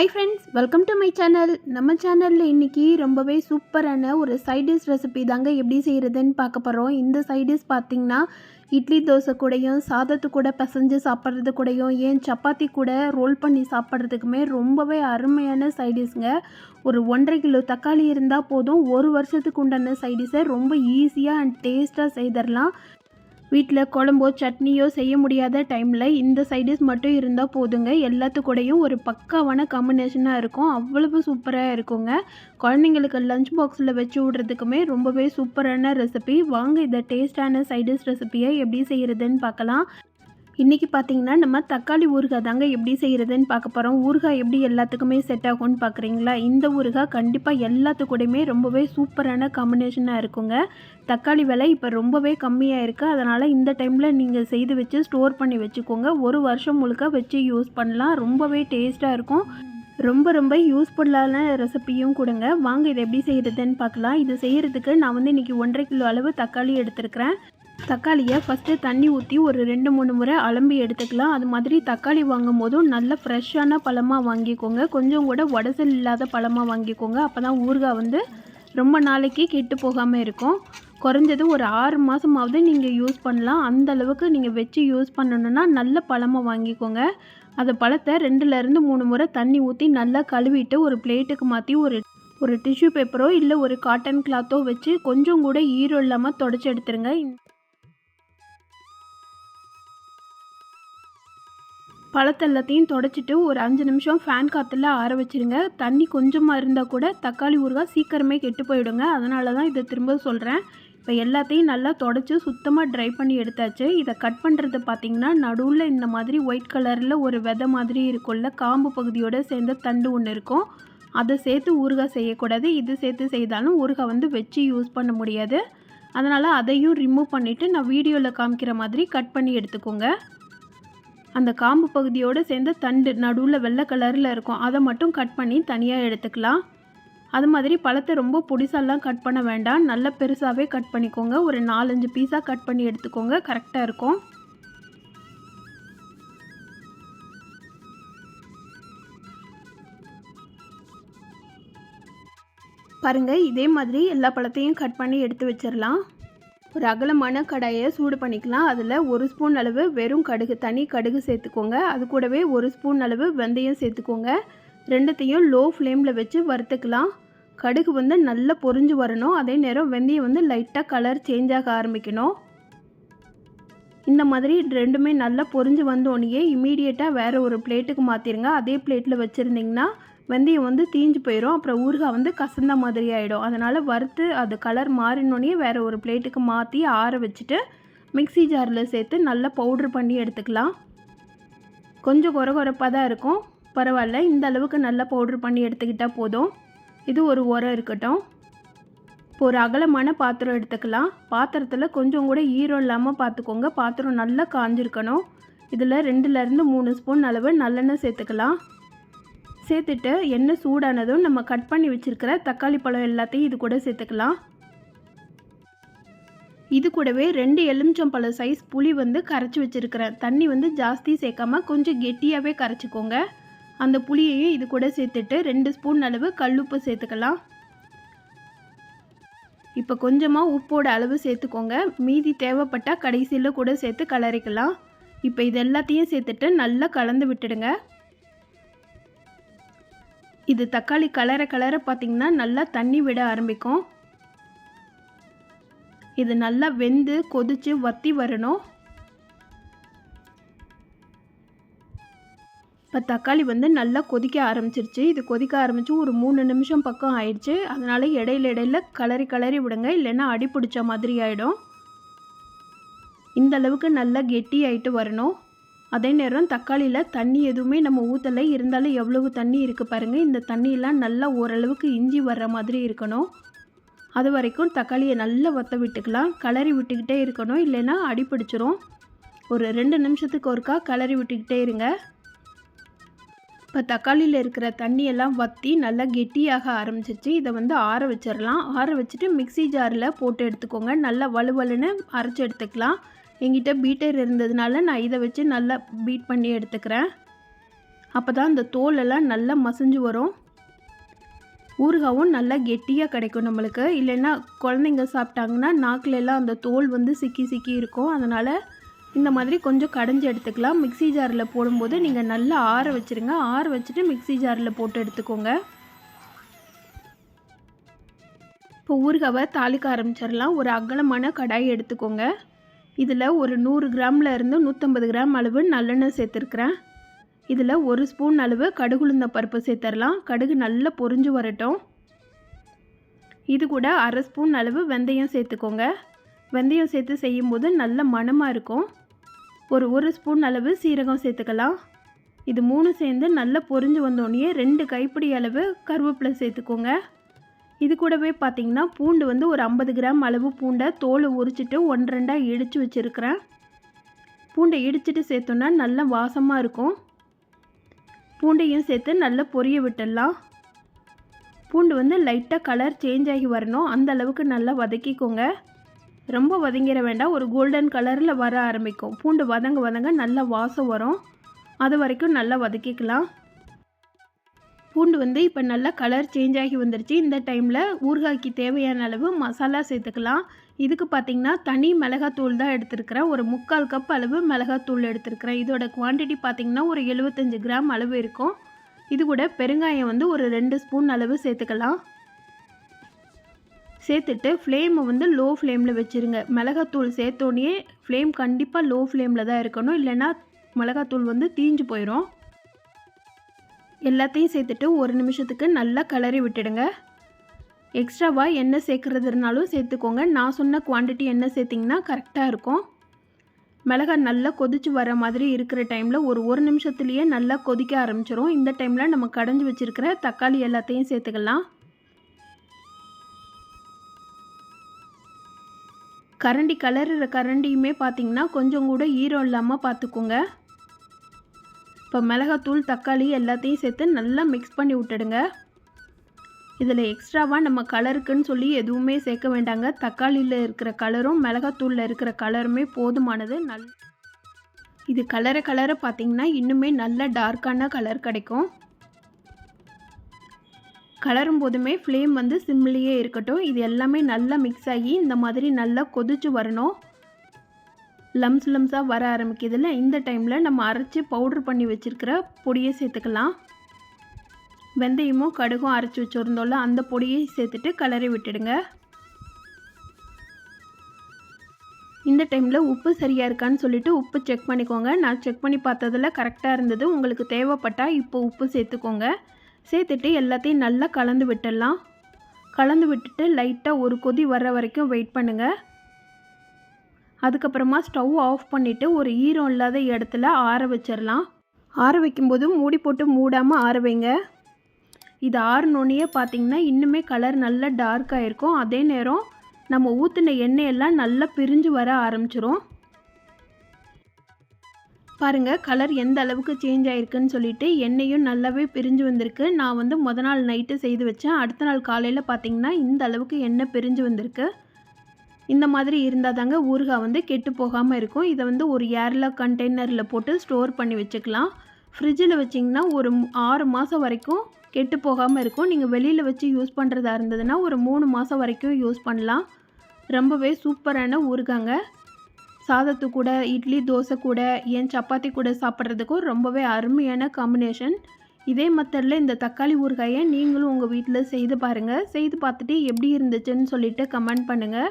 Hi friends welcome to my channel நம்ம சேனலில் இன்றைக்கி ரொம்பவே சூப்பரான ஒரு சைடிஷ் ரெசிபி தாங்க எப்படி செய்கிறதுன்னு பார்க்க போகிறோம் இந்த சைடிஷ் பார்த்திங்கன்னா இட்லி தோசை கூடயும் சாதத்து கூட பிசைஞ்சு சாப்பிட்றது கூடயும் ஏன் சப்பாத்தி கூட ரோல் பண்ணி சாப்பிட்றதுக்குமே ரொம்பவே அருமையான சைடிஷ்ங்க ஒரு ஒன்றரை கிலோ தக்காளி இருந்தால் போதும் ஒரு வருஷத்துக்கு உண்டான சைடிஷை ரொம்ப ஈஸியாக அண்ட் டேஸ்ட்டாக செய்திடலாம் வீட்டில் குழம்போ சட்னியோ செய்ய முடியாத டைமில் இந்த சைடிஷ் மட்டும் இருந்தால் போதுங்க. எல்லாத்து கூடயும் ஒரு பக்காவான காம்பினேஷனாக இருக்கும். அவ்வளவு சூப்பராக இருக்குங்க. குழந்தைங்களுக்கு லஞ்ச் பாக்ஸில் வச்சு விட்றதுக்குமே ரொம்பவே சூப்பரான ரெசிபி வாங்க இதை டேஸ்டான சைடிஷ் ரெசிபியை எப்படி செய்கிறதுன்னு பார்க்கலாம். இன்றைக்கி பார்த்தீங்கன்னா நம்ம தக்காளி ஊறுகாய் தாங்க எப்படி செய்கிறதுன்னு பார்க்க போகிறோம் ஊறுகாய் எப்படி எல்லாத்துக்குமே செட் ஆகும்னு பார்க்குறீங்களா இந்த ஊறுகாய் கண்டிப்பாக எல்லாத்துக்கூடையுமே ரொம்பவே சூப்பரான காம்பினேஷனாக இருக்குங்க. தக்காளி விலை இப்போ ரொம்பவே கம்மியாக இருக்குது அதனால் இந்த டைமில் நீங்கள் செய்து வச்சு ஸ்டோர் பண்ணி வச்சுக்கோங்க. ஒரு வருஷம் முழுக்க வச்சு யூஸ் பண்ணலாம். ரொம்பவே டேஸ்ட்டாக இருக்கும். ரொம்ப ரொம்ப யூஸ்ஃபுல்லான ரெசிப்பியும் கொடுங்க. வாங்க இதை எப்படி செய்கிறதுன்னு பார்க்கலாம். இது செய்கிறதுக்கு நான் வந்து இன்றைக்கி ஒன்றரை கிலோ அளவு தக்காளி எடுத்துருக்கிறேன். தக்காளியை ஃபஸ்ட்டு தண்ணி ஊற்றி ஒரு ரெண்டு மூணு முறை அலம்பி எடுத்துக்கலாம். அது மாதிரி தக்காளி வாங்கும் போதும் நல்ல ஃப்ரெஷ்ஷான பழமாக வாங்கிக்கோங்க. கொஞ்சம் கூட உடசல் இல்லாத பழமாக வாங்கிக்கோங்க. அப்போ தான் ஊறுகாய் வந்து ரொம்ப நாளைக்கு கெட்டு போகாமல் இருக்கும். குறைஞ்சது ஒரு ஆறு மாதமாவது நீங்கள் யூஸ் பண்ணலாம். அந்த அளவுக்கு நீங்கள் வச்சு யூஸ் பண்ணணுன்னா நல்ல பழமாக வாங்கிக்கோங்க. அந்த பழத்தை ரெண்டுலேருந்து மூணு முறை தண்ணி ஊற்றி நல்லா கழுவிட்டு ஒரு பிளேட்டுக்கு மாற்றி ஒரு ஒரு டிஷ்யூ பேப்பரோ இல்லை ஒரு காட்டன் கிளாத்தோ வச்சு கொஞ்சம் கூட ஈரம் இல்லாமல் தொடச்சி எடுத்துருங்க. பழத்தை எல்லாத்தையும் தொடச்சிட்டு ஒரு அஞ்சு நிமிஷம் ஃபேன் காற்றுல ஆற வச்சுருங்க. தண்ணி கொஞ்சமாக இருந்தால் கூட தக்காளி ஊறுகாய் சீக்கிரமே கெட்டு போயிடுங்க. அதனால தான் இதை திரும்ப சொல்கிறேன் இப்போ எல்லாத்தையும் நல்லா தொடச்சி சுத்தமாக ட்ரை பண்ணி எடுத்தாச்சு. இதை கட் பண்ணுறது பார்த்திங்கன்னா நடுவில் இந்த மாதிரி ஒயிட் கலரில் ஒரு விதை மாதிரி இருக்கும்ல காம்பு பகுதியோடு சேர்ந்த தண்டு ஒன்று இருக்கும். அதை சேர்த்து ஊறுகாய் செய்யக்கூடாது. இது சேர்த்து செய்தாலும் ஊறுகாய் வந்து வச்சு யூஸ் பண்ண முடியாது. அதனால் அதையும் ரிமூவ் பண்ணிவிட்டு நான் வீடியோவில் காமிக்கிற மாதிரி கட் பண்ணி எடுத்துக்கோங்க. அந்த காம்பு பகுதியோடு சேர்ந்த தண்டு நடுவில் வெள்ளை கலரில் இருக்கும். அதை மட்டும் கட் பண்ணி தனியாக எடுத்துக்கலாம். அது மாதிரி பழத்தை ரொம்ப பொடிசாலாம் கட் பண்ண வேண்டாம். நல்ல பெருசாகவே கட் பண்ணிக்கோங்க. ஒரு நாலஞ்சு பீஸாக கட் பண்ணி எடுத்துக்கோங்க. கரெக்டாக இருக்கும். பாருங்கள் இதே மாதிரி எல்லா பழத்தையும் கட் பண்ணி எடுத்து வச்சிடலாம் ஒரு அகலமான கடாயை சூடு பண்ணிக்கலாம். அதில் ஒரு ஸ்பூன் அளவு வெறும் கடுகு தனி கடுகு சேர்த்துக்கோங்க. அது கூடவே ஒரு ஸ்பூன் அளவு வெந்தயம் சேர்த்துக்கோங்க. ரெண்டுத்தையும் லோ ஃப்ளேமில் வச்சு வறுத்துக்கலாம். கடுகு வந்து நல்லா பொரிஞ்சு வரணும். அதே நேரம் வெந்தயம் வந்து லைட்டாக கலர் சேஞ்ச் ஆக ஆரம்பிக்கணும். இந்த மாதிரி ரெண்டுமே நல்லா பொரிஞ்சு வந்தோடனே இமீடியட்டாக வேறு ஒரு பிளேட்டுக்கு மாற்றிடுங்க அதே பிளேட்டில் வச்சுருந்திங்கன்னா வெந்தயம் வந்து தீஞ்சு போயிடும் அப்புறம் ஊறுகாய் வந்து கசந்த மாதிரி ஆகிடும் அதனால் வறுத்து அது கலர் மாறினோடனே வேறு ஒரு பிளேட்டுக்கு மாற்றி ஆற வச்சுட்டு மிக்சி ஜாரில் சேர்த்து நல்லா பவுட்ரு பண்ணி எடுத்துக்கலாம். கொஞ்சம் குறை குறைப்பாக தான் இருக்கும். பரவாயில்ல. இந்த அளவுக்கு நல்லா பவுட்ரு பண்ணி எடுத்துக்கிட்டால் போதும். இது ஒரு உரம் இருக்கட்டும். இப்போ ஒரு அகலமான பாத்திரம் எடுத்துக்கலாம். பாத்திரத்தில் கொஞ்சம் கூட ஈரம் இல்லாமல் பார்த்துக்கோங்க பாத்திரம் நல்லா காஞ்சிருக்கணும். இதில் ரெண்டுலேருந்து மூணு ஸ்பூன் அளவு நல்லெண்ணெய் சேர்த்துக்கலாம். சேர்த்துட்டு எண்ணெய் சூடானதும் நம்ம கட் பண்ணி வச்சுருக்கிற தக்காளி பழம் எல்லாத்தையும் இது கூட சேர்த்துக்கலாம். இது கூடவே ரெண்டு எலுமிச்சம்பழம் சைஸ் புளி வந்து கரைச்சி வச்சுருக்கிறேன். தண்ணி வந்து ஜாஸ்தி சேர்க்காம கொஞ்சம் கெட்டியாகவே கரைச்சிக்கோங்க. அந்த புளியையும் இது கூட சேர்த்துட்டு ரெண்டு ஸ்பூன் அளவு கல்லுப்பு சேர்த்துக்கலாம். இப்போ கொஞ்சமாக உப்போட அளவு சேர்த்துக்கோங்க. மீதி தேவைப்பட்டால் கடைசியில் கூட சேர்த்து கலரிக்கலாம். இப்போ இது எல்லாத்தையும் சேர்த்துட்டு நல்லா கலந்து விட்டுடுங்க. இது தக்காளி கலர கலர பார்த்திங்கன்னா நல்லா தண்ணி விட ஆரம்பிக்கும். இது நல்லா வெந்து கொதித்து வத்தி வரணும். இப்போ தக்காளி வந்து நல்லா கொதிக்க ஆரம்பிச்சிருச்சு. இது கொதிக்க ஆரம்பித்து ஒரு மூணு நிமிஷம் பக்கம் ஆயிடுச்சு. அதனால் இடையில இடையில கலரி கலரி விடுங்க. இல்லைன்னா அடி பிடிச்ச மாதிரி ஆகிடும் இந்த அளவுக்கு நல்லா கெட்டி ஆகிட்டு வரணும். அதே நேரம் தக்காளியில் தண்ணி எதுவுமே நம்ம ஊற்றலை இருந்தாலும் எவ்வளவு தண்ணி இருக்குது பாருங்கள் இந்த தண்ணியெல்லாம் நல்லா ஓரளவுக்கு இஞ்சி வர்ற மாதிரி இருக்கணும். அது வரைக்கும் தக்காளியை நல்லா வற்ற விட்டுக்கலாம். கலரி விட்டுக்கிட்டே இருக்கணும். இல்லைன்னா அடிப்பிடிச்சிரும் ஒரு ரெண்டு நிமிஷத்துக்கு ஒருக்கா கலரி விட்டுக்கிட்டே இருங்க. இப்போ தக்காளியில் இருக்கிற தண்ணியெல்லாம் வற்றி நல்லா கெட்டியாக ஆரம்பிச்சிருச்சு இதை வந்து ஆற வச்சிடலாம். ஆற வச்சுட்டு மிக்சி ஜாரில் போட்டு எடுத்துக்கோங்க. நல்லா வலுவலுன்னு அரைச்சி எடுத்துக்கலாம். எங்கிட்ட பீட்டர் இருந்ததுனால நான் இதை வச்சு நல்லா பீட் பண்ணி எடுத்துக்கிறேன். அப்போ தான் அந்த தோலெல்லாம் நல்லா மசிஞ்சு வரும். ஊறுகாவும் நல்லா கெட்டியாக கிடைக்கும் நம்மளுக்கு. இல்லைன்னா குழந்தைங்க சாப்பிட்டாங்கன்னா நாக்கிலெல்லாம் அந்த தோல் வந்து சிக்கி சிக்கி இருக்கும். அதனால் இந்த மாதிரி கொஞ்சம் கடைஞ்சி எடுத்துக்கலாம். மிக்ஸி ஜாரில் போடும்போது நீங்கள் நல்லா ஆற வச்சுருங்க. ஆற வச்சுட்டு மிக்ஸி ஜாரில் போட்டு எடுத்துக்கோங்க. இப்போ ஊறுகாவை தாளிக்க ஆரம்பிச்சிடலாம். ஒரு அகலமான கடாய் எடுத்துக்கோங்க. இதில் ஒரு நூறு கிராமில் இருந்து நூற்றம்பது கிராம் அளவு நல்லெண்ணெய் சேர்த்துருக்குறேன். இதில் ஒரு ஸ்பூன் அளவு கடுகுளுந்த பருப்பு சேர்த்துடலாம். கடுகு நல்லா பொரிஞ்சு வரட்டும். இது கூட அரை ஸ்பூன் அளவு வெந்தயம் சேர்த்துக்கோங்க. வெந்தயம் சேர்த்து செய்யும்போது நல்ல மணமாக இருக்கும். ஒரு ஒரு ஸ்பூன் அளவு சீரகம் சேர்த்துக்கலாம். இது மூணு சேர்ந்து நல்லா பொரிஞ்சு வந்தோடனே ரெண்டு கைப்பிடி அளவு கருவேப்பிலை சேர்த்துக்கோங்க. இது கூடவே பார்த்திங்கன்னா பூண்டு வந்து ஒரு ஐம்பது கிராம் அளவு பூண்டை தோலை உரிச்சிட்டு ஒன்று ரெண்டாக இடித்து வச்சுருக்கிறேன். பூண்டை இடிச்சிட்டு சேர்த்தோன்னா நல்ல வாசமாக இருக்கும். பூண்டையும் சேர்த்து நல்லா பொரிய விட்டுடலாம். பூண்டு வந்து லைட்டாக கலர் சேஞ்ச் ஆகி வரணும். அந்த அளவுக்கு நல்லா வதக்கிக்கோங்க. ரொம்ப வதங்கிற வேண்டாம். ஒரு கோல்டன் கலரில் வர ஆரம்பிக்கும். பூண்டு வதங்க வதங்க நல்லா வாசம் வரும். அது வரைக்கும் நல்லா வதக்கிக்கலாம். பூண்டு வந்து இப்போ நல்லா கலர் சேஞ்ச் ஆகி வந்துருச்சு. இந்த டைமில் ஊறுகாய்க்கு தேவையான அளவு மசாலா சேர்த்துக்கலாம். இதுக்கு பார்த்திங்கன்னா தனி மிளகாத்தூள் தான் எடுத்துருக்கிறேன். ஒரு முக்கால் கப் அளவு மிளகாத்தூள் எடுத்துருக்கிறேன். இதோட குவான்டிட்டி பார்த்திங்கன்னா ஒரு எழுபத்தஞ்சு கிராம் அளவு இருக்கும். இது கூட பெருங்காயம் வந்து ஒரு ரெண்டு ஸ்பூன் அளவு சேர்த்துக்கலாம். சேர்த்துட்டு ஃப்ளேமை வந்து லோ ஃப்ளேமில் வச்சுருங்க. மிளகாத்தூள் சேர்த்தோன்னே ஃப்ளேம் கண்டிப்பாக லோ ஃப்ளேமில் தான் இருக்கணும். இல்லைன்னா மிளகாத்தூள் வந்து தீஞ்சு போயிடும் எல்லாத்தையும் சேர்த்துட்டு ஒரு நிமிஷத்துக்கு நல்லா கிளறி விட்டுடுங்க. எக்ஸ்ட்ராவாக எண்ணெய் இருந்தாலும் சேர்த்துக்கோங்க. நான் சொன்ன குவான்டிட்டி எண்ணெய் சேர்த்திங்கன்னா கரெக்டாக இருக்கும். மிளகாய் நல்லா கொதிச்சு வர மாதிரி இருக்கிற டைமில் ஒரு ஒரு நிமிஷத்துலேயே நல்லா கொதிக்க ஆரம்பிச்சிடும் இந்த டைமில் நம்ம கடைஞ்சி வச்சுருக்கிற தக்காளி எல்லாத்தையும் சேர்த்துக்கலாம். கரண்டி கலருற கரண்டியுமே பார்த்திங்கன்னா கொஞ்சம் கூட ஈரம் இல்லாமல் பார்த்துக்கோங்க. இப்போ மிளகாத்தூள் தக்காளி எல்லாத்தையும் சேர்த்து நல்லா மிக்ஸ் பண்ணி விட்டுடுங்க. இதில் எக்ஸ்ட்ராவாக நம்ம கலருக்குன்னு சொல்லி எதுவுமே சேர்க்க வேண்டாங்க. தக்காளியில் இருக்கிற கலரும் மிளகாத்தூளில் இருக்கிற கலருமே போதுமானது. நல் இது கலரை கலரை பார்த்திங்கன்னா இன்னுமே நல்ல டார்க்கான கலர் கிடைக்கும். கலரும் போதுமே ஃப்ளேம் வந்து சிம்லேயே இருக்கட்டும். இது எல்லாமே நல்லா மிக்ஸ் ஆகி இந்த மாதிரி நல்லா கொதிச்சு வரணும். லம்ஸ் லம்ஸாக வர ஆரம்பிக்குதுல இந்த டைமில் நம்ம அரைச்சி பவுட்ரு பண்ணி வச்சுருக்கிற பொடியை சேர்த்துக்கலாம். வெந்தயமும் கடுகும் அரைச்சி வச்சுருந்தோம்ல அந்த பொடியை சேர்த்துட்டு கலரி விட்டுடுங்க. இந்த டைமில் உப்பு சரியாக இருக்கான்னு சொல்லிட்டு உப்பு செக் பண்ணிக்கோங்க. நான் செக் பண்ணி பார்த்ததில் கரெக்டாக இருந்தது. உங்களுக்கு தேவைப்பட்டால் இப்போ உப்பு சேர்த்துக்கோங்க. சேர்த்துட்டு எல்லாத்தையும் நல்லா கலந்து விட்டுடலாம். கலந்து விட்டுட்டு லைட்டாக ஒரு கொதி வர்ற வரைக்கும் வெயிட் பண்ணுங்கள் அதுக்கப்புறமா ஸ்டவ் ஆஃப் பண்ணிவிட்டு ஒரு ஈரம் இல்லாத இடத்துல ஆற வச்சிடலாம். ஆற வைக்கும்போது மூடி போட்டு மூடாமல் ஆற வைங்க. இது ஆறுனோடனே பார்த்திங்கன்னா இன்னுமே கலர் நல்லா டார்க்காக இருக்கும் அதே நேரம் நம்ம ஊற்றின எண்ணெயெல்லாம் நல்லா பிரிஞ்சு வர ஆரம்பிச்சிரும். பாருங்கள் கலர் எந்த அளவுக்கு சேஞ்ச் ஆகிருக்குன்னு சொல்லிட்டு எண்ணெயும் நல்லாவே பிரிஞ்சு வந்திருக்கு. நான் வந்து முத நாள் நைட்டு செய்து வச்சேன். அடுத்த நாள் காலையில் பார்த்திங்கன்னா இந்த அளவுக்கு எண்ணெய் பிரிஞ்சு வந்திருக்கு. இந்த மாதிரி இருந்தால் தாங்க ஊறுகாய் வந்து கெட்டு போகாமல் இருக்கும். இதை வந்து ஒரு ஏர்லாக் கண்டெய்னரில் போட்டு ஸ்டோர் பண்ணி வச்சுக்கலாம். ஃப்ரிட்ஜில் வச்சிங்கன்னா ஒரு ஆறு மாதம் வரைக்கும் கெட்டு போகாமல் இருக்கும். நீங்கள் வெளியில் வச்சு யூஸ் பண்ணுறதா இருந்ததுன்னா ஒரு மூணு மாதம் வரைக்கும் யூஸ் பண்ணலாம். ரொம்பவே சூப்பரான ஊறுகாங்க. சாதத்து கூட இட்லி தோசை கூட ஏன் சப்பாத்தி கூட சாப்பிட்றதுக்கும் ரொம்பவே அருமையான காம்பினேஷன் இதே மெத்தடில் இந்த தக்காளி ஊறுகாயை நீங்களும் உங்கள் வீட்டில் செய்து பாருங்கள் செய்து பார்த்துட்டு எப்படி இருந்துச்சுன்னு சொல்லிட்டு கமெண்ட் பண்ணுங்கள்